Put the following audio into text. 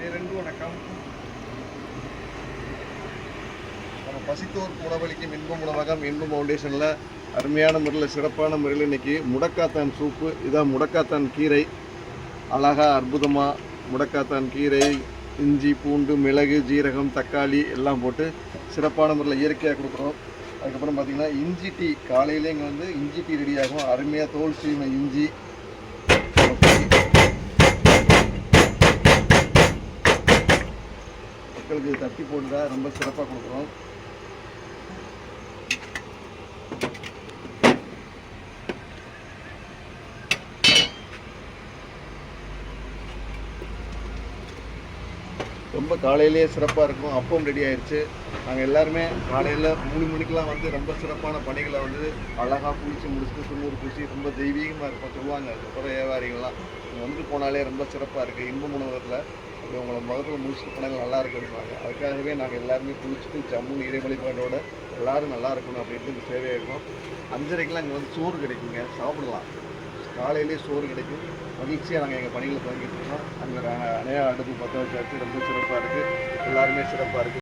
பேரன்பு வணக்கம். நம்ம பசித்தோர் உணவளிக்கும் இன்பம் உணவகம் இன்பம் ஃபவுண்டேஷனில் அருமையான முறையில் சிறப்பான முறையில் இன்னைக்கு முடக்காத்தான் சூப்பு இதான் முடக்காத்தான் கீரை. அழகா அற்புதமாக முடக்காத்தான் கீரை இஞ்சி பூண்டு மிளகு ஜீரகம் தக்காளி எல்லாம் போட்டு சிறப்பான முறையில் இயற்கையாக கொடுக்குறோம். அதுக்கப்புறம் பார்த்திங்கன்னா இஞ்சி டீ. காலையிலேங்க வந்து இஞ்சி டீ ரெடி ஆகும். அருமையாக தோல் சீமை இஞ்சி மக்களுக்கு தட்டி போட்டு தான் ரொம்ப சிறப்பாக கொடுக்குறோம். ரொம்ப காலையிலேயே சிறப்பாக இருக்கும். அப்பம் ரெடி ஆயிடுச்சு நாங்கள் எல்லாருமே காலையில் மூணு மணிக்கெலாம் வந்து ரொம்ப சிறப்பான பணிகளை வந்து அழகாக குளிச்சு முடிச்சுட்டு சுண்ணூறு குளிச்சு ரொம்ப தெய்வீகமாக இருக்கும் சொல்லுவாங்க. அதுக்கப்புறம் வியாபாரிகள்லாம். இங்கே வந்து போனாலே ரொம்ப சிறப்பாக இருக்குது இன்ப உணவகத்தில் அப்படி உங்களை முகத்தில் முடிச்சுட்டு போனாங்க நல்லா இருக்குன்றாங்க அதுக்காகவே நாங்கள் எல்லாருமே குளிச்சுட்டு ஜம்முன்னு இறை வழிபாட்டோட எல்லாரும் நல்லா இருக்கணும் அப்படின்ட்டு இந்த சேவையாக இருக்கும் அஞ்சரைக்கெலாம் இங்கே வந்து சோறு கிடைக்குங்க. சாப்பிடலாம். காலையிலே சோறு கிடைக்கும். மகிழ்ச்சியாக நாங்கள் எங்கள் பணிகளை தொடங்கிட்டு இருக்கோம். அங்கே அணையா அடுப்பு பற்ற வச்சாச்சு. ரொம்ப சிறப்பாக இருக்குது எல்லாருமே சிறப்பாக இருக்குது